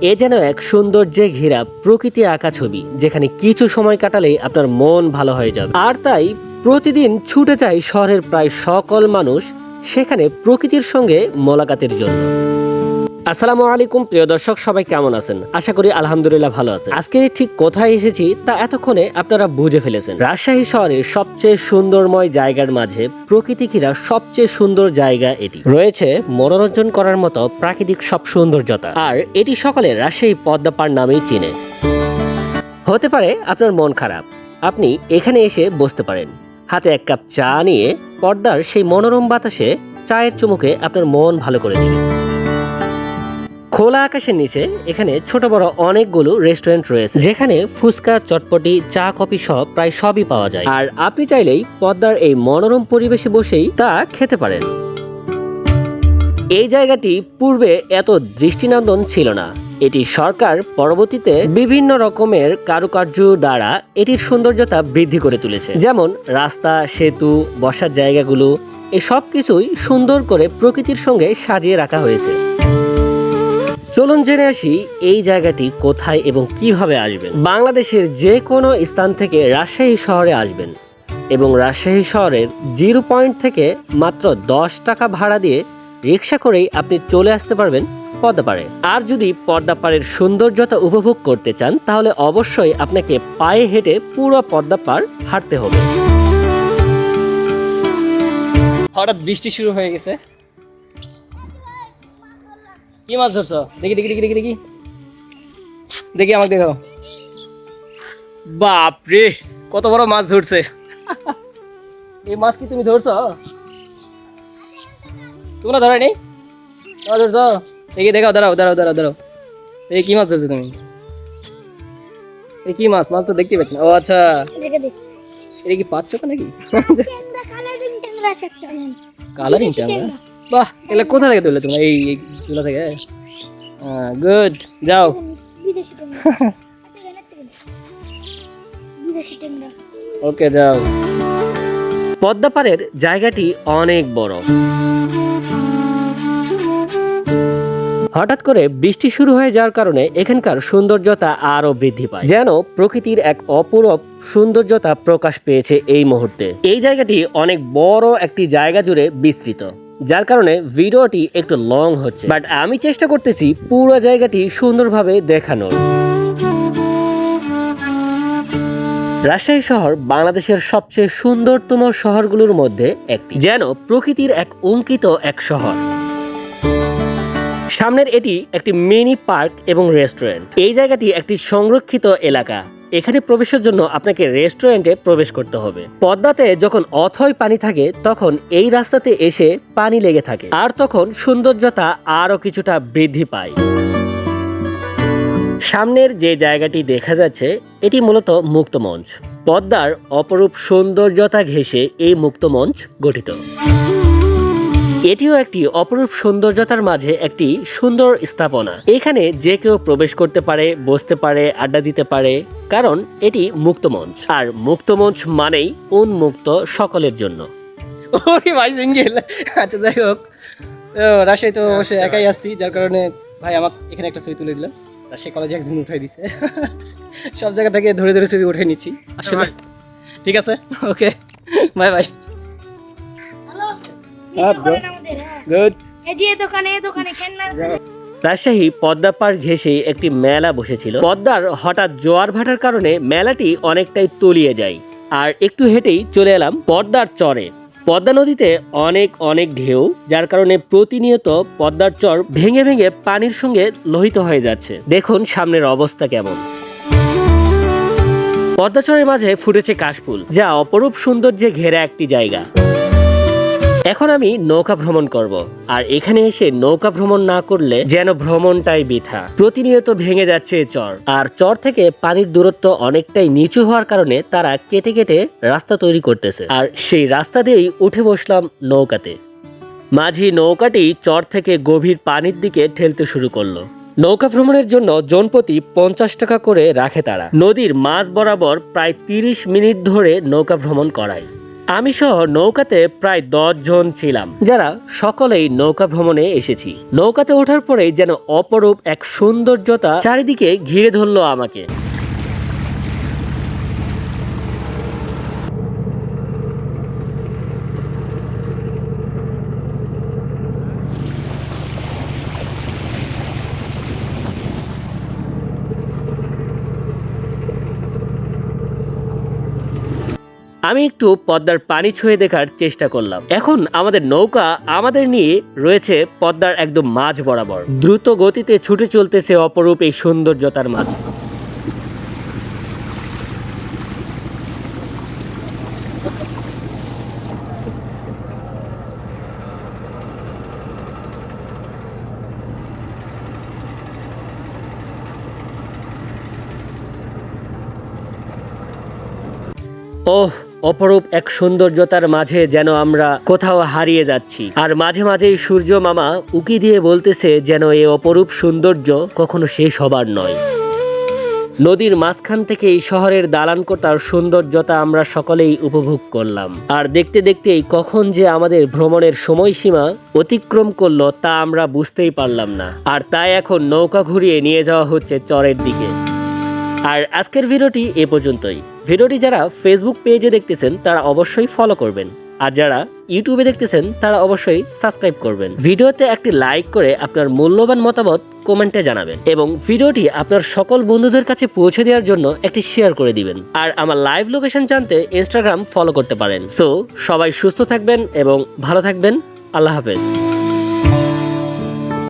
এ যেন এক সৌন্দর্যে ঘেরা প্রকৃতি আঁকা ছবি, যেখানে কিছু সময় কাটালে আপনার মন ভালো হয়ে যাবে। আর তাই প্রতিদিন ছুটে যায় শহরের প্রায় সকল মানুষ, সেখানে প্রকৃতির সঙ্গে মোলাকাতের জন্য। আসসালামু আলাইকুম, প্রিয় দর্শক, সবাই কেমন আছেন? আশা করি আলহামদুলিল্লাহ ভালো আছেন। আজকে ঠিক কোথায় এসেছি তা এতক্ষণে আপনারা বুঝে ফেলেছেন। রাজশাহী শহরের সবচেয়ে সুন্দরময় জায়গার মাঝে প্রকৃতি ঘিরা সবচেয়ে সুন্দর জায়গা এটি। রয়েছে মনোরঞ্জন করার মতো প্রাকৃতিক সব সৌন্দর্যতা। আর এটি সকলে রাজশাহী পদ্মাপাড় নামেই চিনে। হতে পারে আপনার মন খারাপ। আপনি এখানে এসে বসতে পারেন। হাতে এক কাপ চা নিয়ে পর্দার সেই মনোরম বাতাসে চায়ের চুমুকে আপনার মন ভালো করে দিবে। খোলা আকাশের নিচে এখানে ছোট বড় অনেকগুলো রেস্টুরেন্ট রয়েছে। যেখানে ফুচকা, চটপটি, চা, কফি সব প্রায় সবই পাওয়া যায়। আর আপনি চাইলেই পদ্মার এই মনোরম পরিবেশে বসেই তা খেতে পারেন। এই জায়গাটি পূর্বে এত দৃষ্টিনন্দন ছিল না। এটি সরকার পরবর্তীতে বিভিন্ন রকমের কারুকার্য দ্বারা এটির সৌন্দর্যতা বৃদ্ধি করে তুলেছে। যেমন রাস্তা, সেতু, বসার জায়গাগুলো এসব কিছুই সুন্দর করে প্রকৃতির সঙ্গে সাজিয়ে রাখা হয়েছে। চলুন জেনে আসি এই জায়গাটি কোথায় এবং কীভাবে আসবেন। বাংলাদেশের যে কোনো স্থান থেকে রাজশাহী শহরে আসবেন এবং রাজশাহী শহরের জিরো পয়েন্ট থেকে মাত্র দশ টাকা ভাড়া দিয়ে রিক্সা করেই আপনি চলে আসতে পারবেন পদ্মাপাড়ে। আর যদি পদ্মাপাড়ের সৌন্দর্যতা উপভোগ করতে চান, তাহলে অবশ্যই আপনাকে পায়ে হেঁটে পুরো পদ্মাপাড় হাঁটতে হবে। হঠাৎ বৃষ্টি শুরু হয়ে গেছে। কি মাছ ধরছো? দেখি দেখি দেখি দেখি দেখি। দেখি আমাকে দেখো বাপ রে কত বড় মাছ ধরছে। এই মাছ কি তুমি ধরছো? তোমরা ধরে নেই তোমরা ধরছো? দেখি দেখাও দাঁড়াও দাঁড়াও দাঁড়াও দাঁড়াও। এই কি মাছ ধরছো তুমি? এই কি মাছ? মাছ তো দেখতে পাচ্ছি না। ও আচ্ছা। দেখে দেখ এটা কি পাঁচ চোখা নাকি কালারিং ট্যাংরা কালারিং ট্যাংরা। বাহ এগুলো কোথা থেকে তোমরা? এই এইগুলো থেকে? গুড যাও। ওকে যাও। পদ্মাপাড়ের জায়গাটি অনেক বড়। হঠাৎ করে বৃষ্টি শুরু হয়ে যাওয়ার কারণে এখানকার সৌন্দর্যতা আরও বৃদ্ধি পায়। যেন প্রকৃতির এক অপূরব সৌন্দর্যতা প্রকাশ পেয়েছে এই মুহূর্তে। এই জায়গাটি অনেক বড় একটি জায়গা জুড়ে বিস্তৃত। যার কারণে ভিডিওটি একটু লং হচ্ছে। বাট আমি চেষ্টা করতেছি পুরো জায়গাটি সুন্দরভাবে দেখানোর। রাজশাহী শহর বাংলাদেশের সবচেয়ে সুন্দরতম শহরগুলোর মধ্যে একটি, যেন প্রকৃতির এক অঙ্কিত এক শহর। সামনের এটি একটি মিনি পার্ক এবং রেস্টুরেন্ট এই জায়গাটি একটি সংরক্ষিত এলাকা। এখানে প্রবেশের জন্য আপনাকে রেস্টুরেন্টে প্রবেশ করতে হবে। পদ্মাতে যখন অথয় পানি থাকে, তখন এই রাস্তাতে এসে পানি লেগে থাকে। আর তখন সৌন্দর্যতা আরও কিছুটা বৃদ্ধি পায়। সামনের যে জায়গাটি দেখা যাচ্ছে, এটি মূলত মুক্ত মঞ্চ। পদ্মার অপরূপ সৌন্দর্যতা ঘেঁষে এই মুক্ত মঞ্চ গঠিত। এটিও একটি অপরূপ সৌন্দর্যতার মাঝে একটি সুন্দর স্থাপনা। এখানে যে কেউ প্রবেশ করতে পারে বসতে পারে আড্ডা দিতে পারে কারণ এটি মুক্ত মঞ্চ। আর মুক্ত মঞ্চ মানেই উন্মুক্ত সকলের জন্য। ওরে ভাই সিঙ্গেল আচ্ছা যাই হোক। রাজশাহী তো অবশ্যই একাই আসছি যার কারণে ভাই আমাকে এখানে একটা ছবি তুলে দিল। রাজশাহী কলেজে একজন উঠাই দিছে। সব জায়গা থেকে ধরে ধরে ছবি উঠে নিচ্ছি। আসলে ঠিক আছে? ওকে। Bye bye. গুড এই যে এই দোকানে এই দোকানে খেলনা রাজশাহী পদ্মা পার ঘেঁষে একটি মেলা বসেছিল। পদ্মার হঠাৎ জোয়ার ভাটার কারণে মেলাটি অনেকটাই তলিয়ে যায়। আর একটু হেঁটেই চলে এলাম পদ্মার চরে। পদ্মা নদীতে অনেক অনেক ঢেউ যার কারণে প্রতিনিয়ত পদ্মার চর ভেঙে ভেঙে পানির সঙ্গে লোহিত হয়ে যাচ্ছে। দেখুন সামনের অবস্থা কেমন। পদ্মাচরের মাঝে ফুটেছে কাশফুল যা অপরূপ সৌন্দর্যে ঘেরা একটি জায়গা। এখন আমি নৌকা ভ্রমণ করব, আর এখানে এসে নৌকা ভ্রমণ না করলে যেন ভ্রমণটাই বৃথা। প্রতিনিয়ত ভেঙে যাচ্ছে চর, আর চর থেকে পানির দূরত্ব অনেকটাই নিচু হওয়ার কারণে তারা কেটে কেটে রাস্তা তৈরি করতেছে, আর সেই রাস্তা দিয়েই উঠে বসলাম নৌকাতে। মাঝি নৌকাটি চর থেকে গভীর পানির দিকে ঠেলতে শুরু করল। নৌকা ভ্রমণের জন্য জনপ্রতি পঞ্চাশ টাকা করে রাখে তারা। নদীর মাঝ বরাবর প্রায় তিরিশ মিনিট ধরে নৌকা ভ্রমণ করায়। আমি সহ নৌকাতে প্রায় দশ জন ছিলাম। যারা সকলেই নৌকা ভ্রমণে এসেছি। নৌকাতে ওঠার পরেই যেন অপরূপ এক সৌন্দর্যতা চারিদিকে ঘিরে ধরলো আমাকে। আমি একটু পদ্মার পানি ছুঁয়ে দেখার চেষ্টা করলাম। এখন আমাদের নৌকা আমাদের নিয়ে রয়েছে পদ্মার একদম মাঝ বরাবর। দ্রুত গতিতে ছুটে চলতেছে অপরূপ এই সৌন্দর্যতার মাঝে। ওহ অপরূপ এক সৌন্দর্যতার মাঝে যেন আমরা কোথাও হারিয়ে যাচ্ছি। আর মাঝে মাঝেই সূর্য মামা উকি দিয়ে বলতেছে যেন এ অপরূপ সৌন্দর্য কখনো শেষ হবার নয়। নদীর মাঝখান থেকে এই শহরের দালান কোটার সৌন্দর্যতা আমরা সকলেই উপভোগ করলাম। আর দেখতে দেখতেই কখন যে আমাদের ভ্রমণের সময়সীমা অতিক্রম করল তা আমরা বুঝতেই পারলাম না। আর তাই এখন নৌকা ঘুরিয়ে নিয়ে যাওয়া হচ্ছে চরের দিকে। আর আজকের ভিডিওটি এ পর্যন্তই। ভিডিওটি যারা ফেসবুক পেজে দেখতেছেন, তারা অবশ্যই ফলো করবেন। আর যারা ইউটিউবে দেখতেছেন, তারা অবশ্যই সাবস্ক্রাইব করবেন। ভিডিওতে একটি লাইক করে আপনার মূল্যবান মতামত কমেন্টে জানাবেন এবং ভিডিওটি আপনার সকল বন্ধুদের কাছে পৌঁছে দেওয়ার জন্য একটি শেয়ার করে দিবেন। আর আমার লাইভ লোকেশন জানতে ইনস্টাগ্রাম ফলো করতে পারেন। সো সবাই সুস্থ থাকবেন এবং ভালো থাকবেন। আল্লাহ হাফেজ।